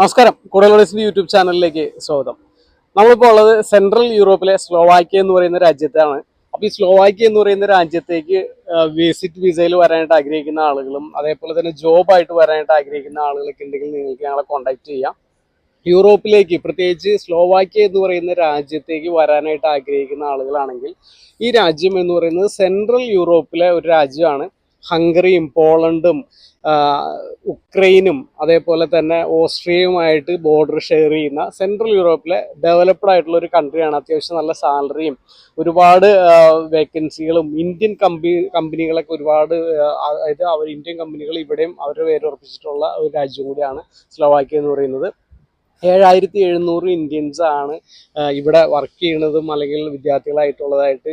നമസ്കാരം. കൂടുതലോളിസിന്റെ യൂട്യൂബ് ചാനലിലേക്ക് സ്വാഗതം. നമ്മളിപ്പോൾ ഉള്ളത് സെൻട്രൽ യൂറോപ്പിലെ സ്ലോവാക്യ എന്ന് പറയുന്ന രാജ്യത്താണ്. അപ്പോൾ ഈ സ്ലോവാക്യ എന്ന് പറയുന്ന രാജ്യത്തേക്ക് വിസിറ്റ് വിസയിൽ വരാനായിട്ട് ആഗ്രഹിക്കുന്ന ആളുകളും അതേപോലെ തന്നെ ജോബായിട്ട് വരാനായിട്ട് ആഗ്രഹിക്കുന്ന ആളുകളൊക്കെ ഉണ്ടെങ്കിൽ നിങ്ങൾക്ക് ഞങ്ങളെ കോൺടാക്ട് ചെയ്യാം. യൂറോപ്പിലേക്ക് പ്രത്യേകിച്ച് സ്ലോവാക്യ എന്ന് പറയുന്ന രാജ്യത്തേക്ക് വരാനായിട്ട് ആഗ്രഹിക്കുന്ന ആളുകളാണെങ്കിൽ ഈ രാജ്യം എന്ന് പറയുന്നത് സെൻട്രൽ യൂറോപ്പിലെ ഒരു രാജ്യമാണ്. ഹംഗറിയും പോളണ്ടും ഉക്രൈനും അതേപോലെ തന്നെ ഓസ്ട്രിയയുമായിട്ട് ബോർഡർ ഷെയർ ചെയ്യുന്ന സെൻട്രൽ യൂറോപ്പിലെ ഡെവലപ്ഡ് ആയിട്ടുള്ള ഒരു കൺട്രിയാണ് അത്യാവശ്യം നല്ല സാലറിയും ഒരുപാട് വേക്കൻസികളും ഇന്ത്യൻ കമ്പനി കമ്പനികളൊക്കെ ഒരുപാട് അതായത് അവർ ഇന്ത്യൻ കമ്പനികൾ ഇവിടെയും അവരുടെ പേര് ഉറപ്പിച്ചിട്ടുള്ള ഒരു രാജ്യം കൂടിയാണ് സ്ലോവാക്യ എന്ന് പറയുന്നത്. ഏഴായിരത്തി എഴുന്നൂറ് ഇന്ത്യൻസ് ആണ് ഇവിടെ വർക്ക് ചെയ്യുന്നതും അല്ലെങ്കിൽ വിദ്യാർത്ഥികളായിട്ടുള്ളതായിട്ട്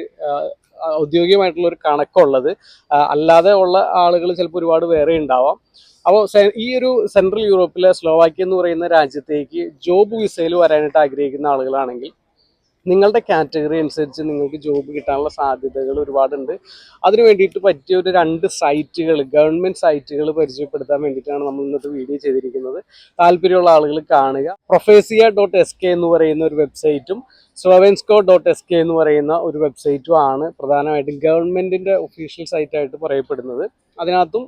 ഔദ്യോഗികമായിട്ടുള്ള ഒരു കണക്കുള്ളത്. അല്ലാതെ ഉള്ള ആളുകൾ ചിലപ്പോൾ ഒരുപാട് വേറെ ഉണ്ടാവാം. അപ്പോൾ ഈ ഒരു സെൻട്രൽ യൂറോപ്പിലെ സ്ലോവാക്യ എന്ന് പറയുന്ന രാജ്യത്തേക്ക് ജോബ് വിസയിൽ വരാനായിട്ട് ആഗ്രഹിക്കുന്ന ആളുകളാണെങ്കിൽ നിങ്ങളുടെ കാറ്റഗറി അനുസരിച്ച് നിങ്ങൾക്ക് ജോബ് കിട്ടാനുള്ള സാധ്യതകൾ ഒരുപാടുണ്ട്. അതിന് വേണ്ടിയിട്ട് പറ്റിയ ഒരു രണ്ട് സൈറ്റുകൾ ഗവൺമെന്റ് സൈറ്റുകൾ പരിചയപ്പെടുത്താൻ വേണ്ടിയിട്ടാണ് നമ്മൾ ഇന്നത്തെ വീഡിയോ ചെയ്തിരിക്കുന്നത്. താല്പര്യമുള്ള ആളുകൾ കാണുക. പ്രൊഫേസിയ ഡോട്ട് എസ് കെ എന്ന് പറയുന്ന ഒരു വെബ്സൈറ്റും സ്വവെൻസ്കോ ഡോട്ട് എസ് കെ എന്ന് പറയുന്ന ഒരു വെബ്സൈറ്റും ആണ് പ്രധാനമായിട്ടും ഗവൺമെന്റിന്റെ ഒഫീഷ്യൽ സൈറ്റായിട്ട് പറയപ്പെടുന്നത്. അതിനകത്തും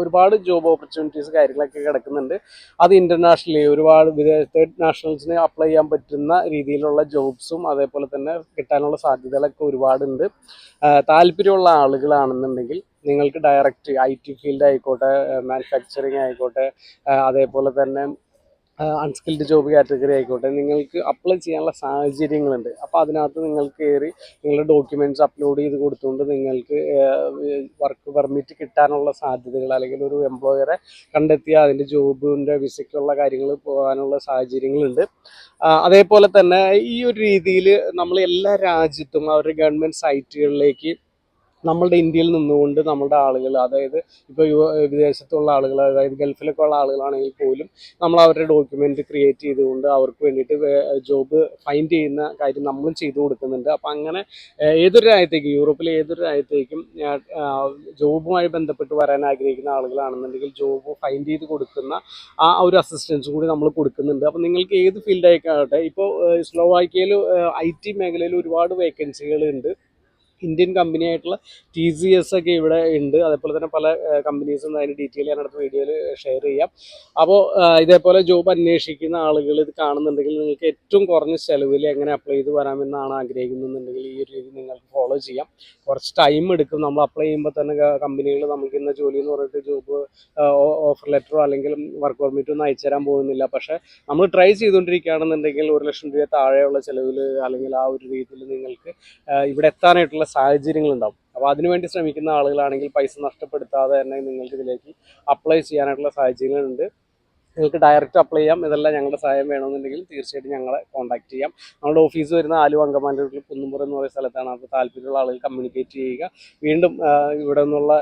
ഒരുപാട് ജോബ് ഓപ്പർച്യൂണിറ്റീസ് കാര്യങ്ങളൊക്കെ കിടക്കുന്നുണ്ട്. അത് ഇന്റർനാഷണലി ഒരുപാട് വിദേശ തേർഡ് നാഷണൽസിന് അപ്ലൈ ചെയ്യാൻ പറ്റുന്ന രീതിയിലുള്ള ജോബ്സും അതേപോലെ തന്നെ കിട്ടാനുള്ള സാധ്യതകളൊക്കെ ഒരുപാടുണ്ട്. താല്പര്യമുള്ള ആളുകളാണെന്നുണ്ടെങ്കിൽ നിങ്ങൾക്ക് ഡയറക്റ്റ് ഐ ടി ഫീൽഡ് ആയിക്കോട്ടെ മാനുഫാക്ചറിങ് ആയിക്കോട്ടെ അതേപോലെ തന്നെ അൺസ്കിൽഡ് ജോബ് കാറ്റഗറി ആയിക്കോട്ടെ നിങ്ങൾക്ക് അപ്ലൈ ചെയ്യാനുള്ള സാഹചര്യങ്ങളുണ്ട്. അപ്പോൾ അതിനകത്ത് നിങ്ങൾക്ക് കയറി നിങ്ങളുടെ ഡോക്യുമെന്റ്സ് അപ്ലോഡ് ചെയ്ത് കൊടുത്തുകൊണ്ട് നിങ്ങൾക്ക് വർക്ക് പെർമിറ്റ് കിട്ടാനുള്ള സാധ്യതകൾ അല്ലെങ്കിൽ ഒരു എംപ്ലോയറെ കണ്ടെത്തി അതിന്റെ ജോബിന്റെ വിസയ്ക്കുള്ള കാര്യങ്ങൾ പോകാനുള്ള സാഹചര്യങ്ങളുണ്ട്. അതേപോലെ തന്നെ ഈ ഒരു രീതിയിൽ നമ്മൾ എല്ലാ രാജ്യത്തും അവരുടെ ഗവൺമെന്റ് സൈറ്റുകളിലേക്ക് നമ്മളുടെ ഇന്ത്യയിൽ നിന്നുകൊണ്ട് നമ്മളുടെ ആളുകൾ അതായത് ഇപ്പോൾ വിദേശത്തുള്ള ആളുകൾ അതായത് ഗൾഫിലൊക്കെ ഉള്ള ആളുകളാണെങ്കിൽ പോലും നമ്മൾ അവരുടെ ഡോക്യുമെന്റ് ക്രിയേറ്റ് ചെയ്തുകൊണ്ട് അവർക്ക് വേണ്ടിയിട്ട് ജോബ് ഫൈൻഡ് ചെയ്യുന്ന കാര്യം നമ്മളും ചെയ്തു കൊടുക്കുന്നുണ്ട്. അപ്പം അങ്ങനെ ഏതൊരു രാജ്യത്തേക്കും യൂറോപ്പിലെ ഏതൊരു രാജ്യത്തേക്കും ജോബുമായി ബന്ധപ്പെട്ട് വരാൻ ആഗ്രഹിക്കുന്ന ആളുകളാണെന്നുണ്ടെങ്കിൽ ജോബ് ഫൈൻഡ് ചെയ്ത് കൊടുക്കുന്ന ആ ഒരു അസിസ്റ്റൻസ് കൂടി നമ്മൾ കൊടുക്കുന്നുണ്ട്. അപ്പം നിങ്ങൾക്ക് ഏത് ഫീൽഡായിക്കാട്ടെ ഇപ്പോൾ സ്ലോവാക്യയിൽ ഐ ടി മേഖലയിൽ ഒരുപാട് വേക്കൻസികൾ ഉണ്ട്. ഇന്ത്യൻ കമ്പനി ആയിട്ടുള്ള ടി സി എസ് ഒക്കെ ഇവിടെ ഉണ്ട്. അതേപോലെ തന്നെ പല കമ്പനീസും അതിന് ഡീറ്റെയിൽ ഞാൻ അടുത്ത വീഡിയോയിൽ ഷെയർ ചെയ്യാം. അപ്പോൾ ഇതേപോലെ ജോബ് അന്വേഷിക്കുന്ന ആളുകൾ ഇത് കാണുന്നുണ്ടെങ്കിൽ നിങ്ങൾക്ക് ഏറ്റവും കുറഞ്ഞ ചെലവിൽ എങ്ങനെ അപ്ലൈ ചെയ്ത് വരാമെന്നാണ് ആഗ്രഹിക്കുന്നുണ്ടെങ്കിൽ ഈ ഒരു രീതി നിങ്ങൾക്ക് ഫോളോ ചെയ്യാം. കുറച്ച് ടൈം എടുക്കും. നമ്മൾ അപ്ലൈ ചെയ്യുമ്പോൾ തന്നെ കമ്പനികൾ നമുക്ക് ഇന്ന ജോലി എന്ന് പറഞ്ഞിട്ട് ജോബ് ഓഫർ ലെറ്ററോ അല്ലെങ്കിൽ വർക്ക് പെർമിറ്റോ ഒന്നും അയച്ചു തരാൻ പോകുന്നില്ല. പക്ഷേ നമ്മൾ ട്രൈ ചെയ്തുകൊണ്ടിരിക്കുകയാണെന്നുണ്ടെങ്കിൽ ഒരു ലക്ഷം രൂപ താഴെയുള്ള ചിലവിൽ അല്ലെങ്കിൽ ആ ഒരു രീതിയിൽ നിങ്ങൾക്ക് ഇവിടെ എത്താനായിട്ടുള്ള സാഹചര്യങ്ങൾ ഉണ്ടാവും അപ്പോൾ അതിനുവേണ്ടി ശ്രമിക്കുന്ന ആളുകളാണെങ്കിൽ പൈസ നഷ്ടപ്പെടുത്താതെ തന്നെ നിങ്ങൾക്ക് ഇതിലേക്ക് അപ്ലൈ ചെയ്യാനായിട്ടുള്ള സാഹചര്യങ്ങളുണ്ട്. നിങ്ങൾക്ക് ഡയറക്റ്റ് അപ്ലൈ ചെയ്യാം. ഇതെല്ലാം ഞങ്ങളുടെ സഹായം വേണമെന്നുണ്ടെങ്കിൽ തീർച്ചയായിട്ടും ഞങ്ങളെ കോൺടാക്ട് ചെയ്യാം. നമ്മുടെ ഓഫീസ് വരുന്ന ആലു അങ്കമാന്റെ വീട്ടിൽ കുന്നുമുറ എന്ന് പറയുന്ന സ്ഥലത്താണ്. അപ്പോൾ താല്പര്യമുള്ള ആളുകൾ കമ്മ്യൂണിക്കേറ്റ് ചെയ്യുക. വീണ്ടും ഇവിടെ നിന്നുള്ള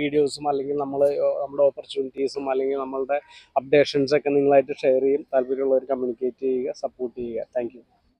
വീഡിയോസും അല്ലെങ്കിൽ നമ്മൾ നമ്മുടെ ഓപ്പർച്യൂണിറ്റീസും അല്ലെങ്കിൽ നമ്മളുടെ അപ്ഡേഷൻസൊക്കെ നിങ്ങളായിട്ട് ഷെയർ ചെയ്യും. താല്പര്യമുള്ളവർ കമ്മ്യൂണിക്കേറ്റ് ചെയ്യുക സപ്പോർട്ട് ചെയ്യുക. താങ്ക്